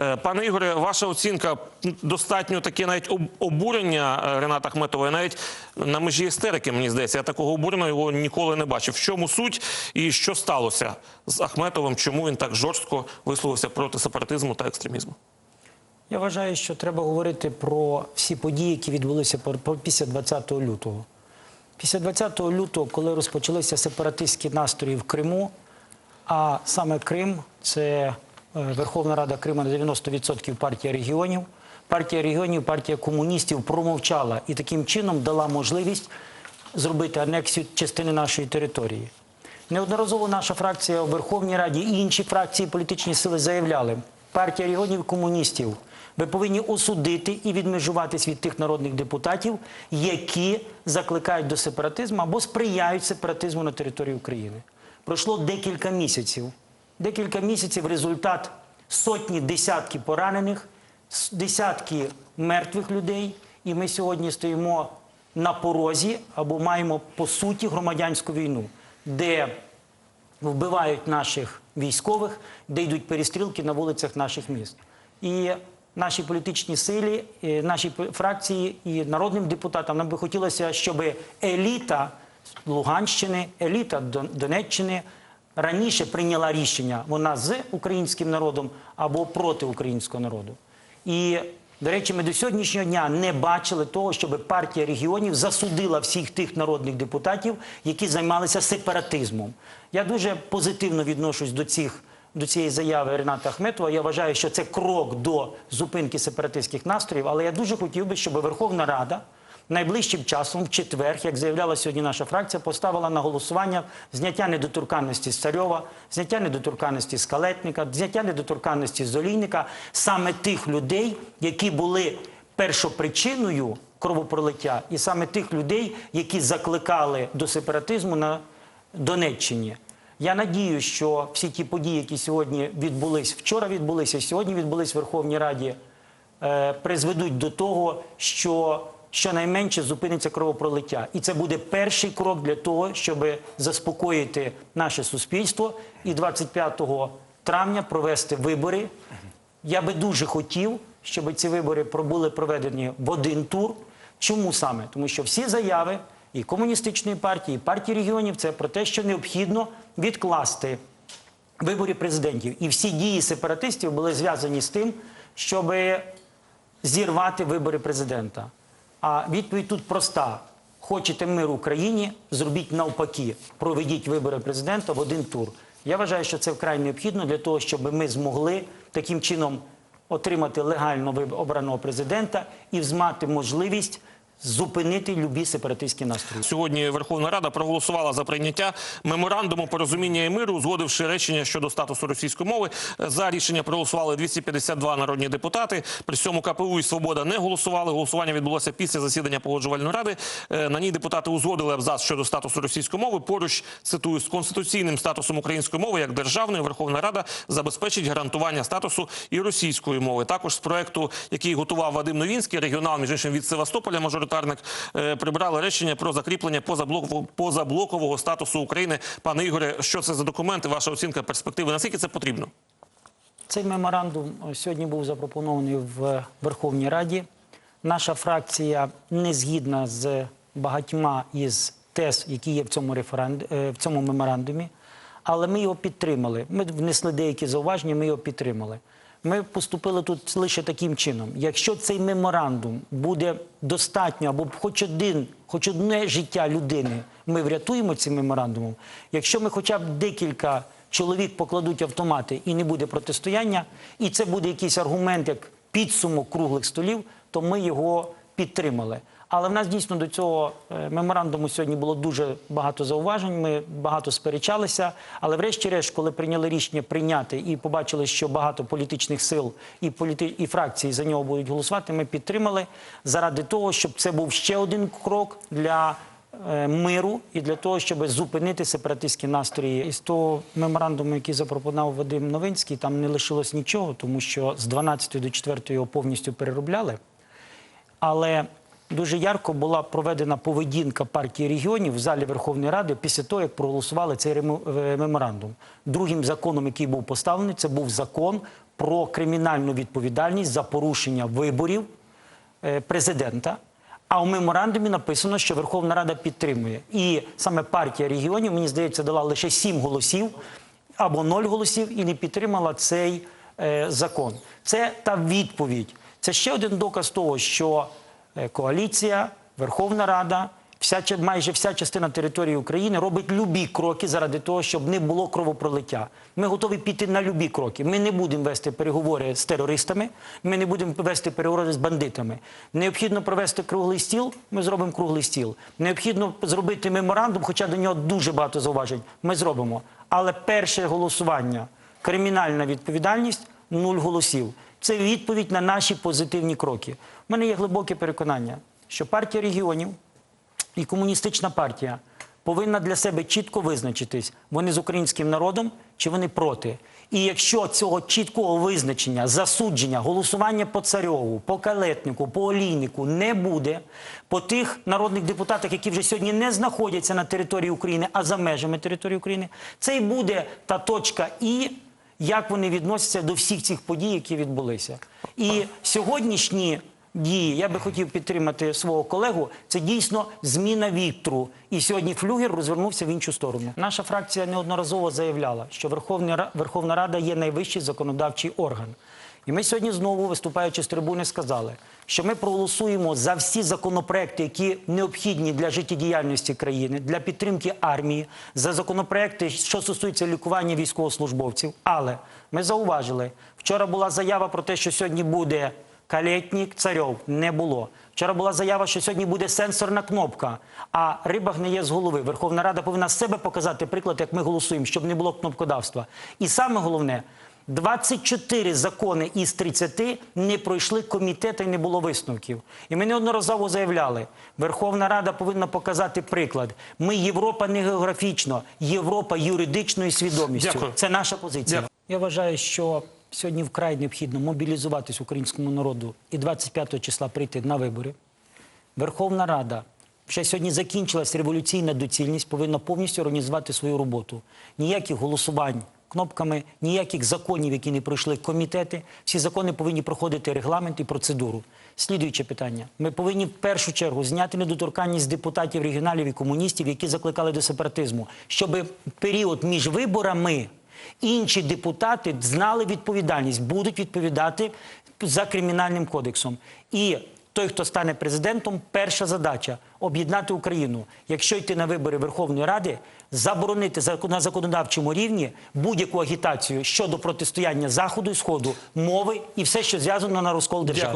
Е, Пане Ігоре, ваша оцінка достатньо таке навіть обурення е, Рената Ахметова, і навіть на межі істерики, мені здається. Я такого обурення його ніколи не бачив. В чому суть і що сталося з Ахметовим? Чому він так жорстко висловився проти сепаратизму та екстремізму? Я вважаю, що треба говорити про всі події, які відбулися після 20 лютого. Після 20 лютого, коли розпочалися сепаратистські настрої в Криму, а саме Крим це Верховна Рада Криму на 90% партія регіонів. Партія регіонів, партія комуністів промовчала і таким чином дала можливість зробити анексію частини нашої території. Неодноразово наша фракція у Верховній Раді і інші фракції політичні сили заявляли, партія регіонів комуністів, ви повинні осудити і відмежуватись від тих народних депутатів, які закликають до сепаратизму або сприяють сепаратизму на території України. Пройшло декілька місяців. Декілька місяців результат сотні, десятки поранених, десятки мертвих людей. І ми сьогодні стоїмо на порозі або маємо по суті громадянську війну, де вбивають наших військових, де йдуть перестрілки на вулицях наших міст. І нашій політичній силі, і нашій п- фракції і народним депутатам нам би хотілося, щоб еліта Луганщини, еліта Донеччини раніше прийняла рішення вона з українським народом або проти українського народу. І до речі, ми до сьогоднішнього дня не бачили того, щоб партія регіонів засудила всіх тих народних депутатів, які займалися сепаратизмом. Я дуже позитивно відношусь до цих. До цієї заяви Рената Ахметова я вважаю, що це крок до зупинки сепаратистських настроїв. Але я дуже хотів би, щоб Верховна Рада найближчим часом, в четвер, як заявляла сьогодні наша фракція, поставила на голосування зняття недоторканності з Царьова, зняття недоторканності з Калетника, зняття недоторканності з Олійника, саме тих людей, які були першопричиною кровопролиття, і саме тих людей, які закликали до сепаратизму на Донеччині. Я надію, що всі ті події, які сьогодні відбулись, вчора відбулися, сьогодні відбулись в Верховній Раді, е, призведуть до того, що щонайменше зупиниться кровопролиття. І це буде перший крок для того, щоб заспокоїти наше суспільство і 25 травня провести вибори. Я би дуже хотів, щоб ці вибори були проведені в один тур. Чому саме? Тому що всі заяви і комуністичної партії, і партії регіонів це про те, що необхідно відкласти виборів президентів. І всі дії сепаратистів були зв'язані з тим, щоб зірвати вибори президента. А відповідь тут проста: хочете мир Україні, зробіть навпаки, проведіть вибори президента в один тур. Я вважаю, що це вкрай необхідно для того, щоб ми змогли таким чином отримати легально обраного президента і взмати можливість зупинити любі сепаратистські настрої. Сьогодні Верховна Рада проголосувала за прийняття меморандуму порозуміння і миру, узгодивши речення щодо статусу російської мови. За рішення проголосували 252 народні депутати. При цьому КПУ і Свобода не голосували. Голосування відбулося після засідання погоджувальної ради. Е, На ній депутати узгодили абзац щодо статусу російської мови. Поруч цитую з конституційним статусом української мови як державної Верховна Рада забезпечить гарантування статусу і російської мови. Також з проекту, який готував Вадим Новінський, регіонал між іншим від Севастополя, мажоритарник, е, прибрали речення про закріплення позаблокового, статусу України. Пане Ігоре, що це за документи? Ваша оцінка перспективи? Наскільки це потрібно? Цей меморандум е, сьогодні був запропонований в Верховній Раді. Наша фракція не згідна з багатьма із тез, які є в цьому, референд... е, в цьому меморандумі, але ми його підтримали. Ми внесли деякі зауваження, ми його підтримали. Ми поступили тут лише таким чином. Якщо цей меморандум буде достатньо, або хоч один, хоч одне життя людини, ми врятуємо цим меморандумом. Якщо ми хоча б декілька чоловік покладуть автомати і не буде протистояння, і це буде якийсь аргумент як підсумок круглих столів, то ми його підтримали. Але в нас дійсно до цього е, меморандуму сьогодні було дуже багато зауважень. Ми багато сперечалися. Але, врешті-решт, коли прийняли рішення прийняти і побачили, що багато політичних сил і політи... і фракції за нього будуть голосувати, ми підтримали заради того, щоб це був ще один крок для е, миру і для того, щоб зупинити сепаратистські настрої. Із того меморандуму, який запропонував Вадим Новинський, там не лишилось нічого, тому що з 12 до 4 його повністю переробляли. Але дуже ярко була проведена поведінка партії регіонів в залі Верховної Ради після того, як проголосували цей е, меморандум. Другим законом, який був поставлений, це був закон про кримінальну відповідальність за порушення виборів е, президента. А у меморандумі написано, що Верховна Рада підтримує. І саме партія регіонів, мені здається, дала лише сім голосів або ноль голосів і не підтримала цей е, закон. Це та відповідь. Це ще один доказ того, що коаліція, Верховна Рада, вся майже вся частина території України робить любі кроки заради того, щоб не було кровопролиття. Ми готові піти на любі кроки. Ми не будемо вести переговори з терористами, ми не будемо вести переговори з бандитами. Необхідно провести круглий стіл. Ми зробимо круглий стіл. Необхідно зробити меморандум, хоча до нього дуже багато зауважень. Ми зробимо. Але перше голосування, кримінальна відповідальність нуль голосів. Це відповідь на наші позитивні кроки. У мене є глибоке переконання, що партія регіонів і комуністична партія повинна для себе чітко визначитись, вони з українським народом чи вони проти. І якщо цього чіткого визначення, засудження, голосування по царьову, по калетнику, по олійнику не буде, по тих народних депутатах, які вже сьогодні не знаходяться на території України, а за межами території України, це і буде та точка і як вони відносяться до всіх цих подій, які відбулися. І сьогоднішні дії, я би хотів підтримати свого колегу, це дійсно зміна вітру. І сьогодні флюгер розвернувся в іншу сторону. Наша фракція неодноразово заявляла, що Верховна, Ра- Верховна Рада є найвищий законодавчий орган. І ми сьогодні знову, виступаючи з трибуни, сказали, що ми проголосуємо за всі законопроекти, які необхідні для життєдіяльності країни, для підтримки армії, за законопроекти, що стосуються лікування військовослужбовців. Але ми зауважили, вчора була заява про те, що сьогодні буде калєтнік, царьов. Не було. Вчора була заява, що сьогодні буде сенсорна кнопка, а риба гниє з голови. Верховна Рада повинна себе показати приклад, як ми голосуємо, щоб не було кнопкодавства. І саме головне. 24 закони із 30 не пройшли комітети і не було висновків. І ми неодноразово заявляли, Верховна Рада повинна показати приклад. Ми Європа не географічно, Європа юридичною свідомістю. Дякую. Це наша позиція. Дякую. Я вважаю, що сьогодні вкрай необхідно мобілізуватись українському народу і 25 числа прийти на вибори. Верховна Рада вже сьогодні закінчилась революційна доцільність, повинна повністю організувати свою роботу. Ніяких голосувань кнопками, ніяких законів, які не пройшли комітети. Всі закони повинні проходити регламент і процедуру. Слідуюче питання: ми повинні в першу чергу зняти недоторканність депутатів регіоналів і комуністів, які закликали до сепаратизму, щоб період між виборами інші депутати знали відповідальність, будуть відповідати за кримінальним кодексом. І той, хто стане президентом, перша задача об'єднати Україну. Якщо йти на вибори Верховної Ради, заборонити на законодавчому рівні будь-яку агітацію щодо протистояння заходу і сходу, мови і все, що зв'язано на розкол держави.